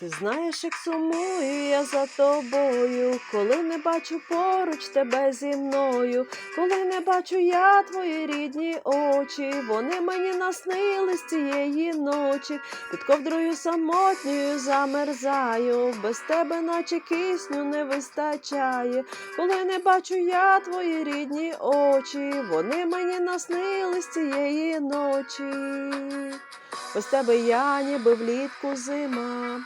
Ти знаєш, як сумую я за тобою, коли не бачу поруч тебе зі мною, коли не бачу я твої рідні очі, вони мені наснились цієї ночі, під ковдрою самотньою замерзаю, без тебе, наче кисню не вистачає, коли не бачу я твої рідні очі, вони мені наснились цієї ночі. Без тебе я ніби влітку зима.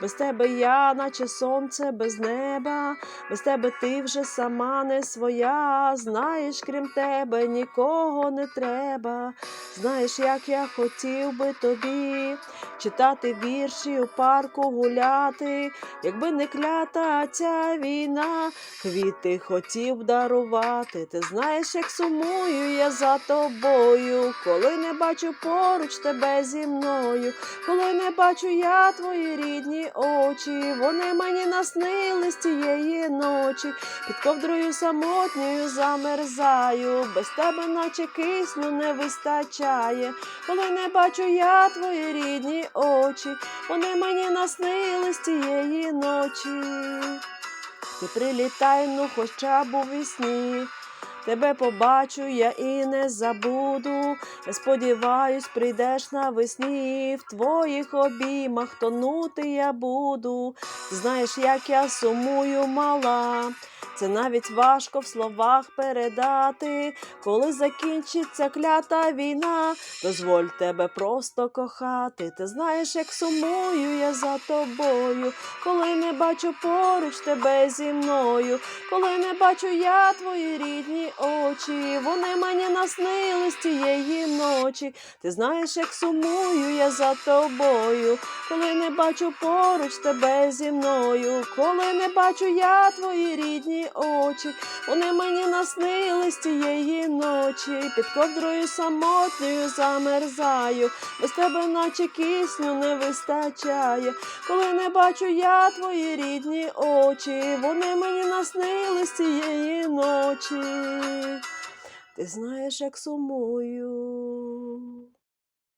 Без тебе я, наче сонце без неба, без тебе ти вже сама не своя. Знаєш, крім тебе нікого не треба. Знаєш, як я хотів би тобі читати вірші у парку гуляти, якби не клята ця війна, квіти хотів дарувати. Ти знаєш, як сумую я за тобою, коли не бачу поруч тебе зі мною, коли не бачу я твої рідні очі, вони мені наснились цієї ночі, під ковдрою самотньою замерзаю, без тебе, наче кисню не вистачає, коли не бачу я твої рідні очі, вони мені наснились цієї ночі. Ти прилітай, ну хоча б у вісні. Тебе побачу я і не забуду. Я сподіваюсь, прийдеш навесні. В твоїх обіймах тонути я буду. Знаєш, як я сумую мала. Це навіть важко в словах передати. Коли закінчиться клята війна, дозволь тебе просто кохати. Ти знаєш, як сумую я за тобою, коли не бачу поруч тебе зі мною, коли не бачу я твої рідні очі, вони мені наснились тієї ночі. Ти знаєш, як сумую я за тобою, коли не бачу поруч тебе зі мною, коли не бачу я твої рідні очі, вони мені наснились тієї ночі, під ковдрою самотньою замерзаю, без тебе, наче кисню не вистачає, коли не бачу я твої рідні очі, вони мені наснились цієї ночі. Ти знаєш, як сумую.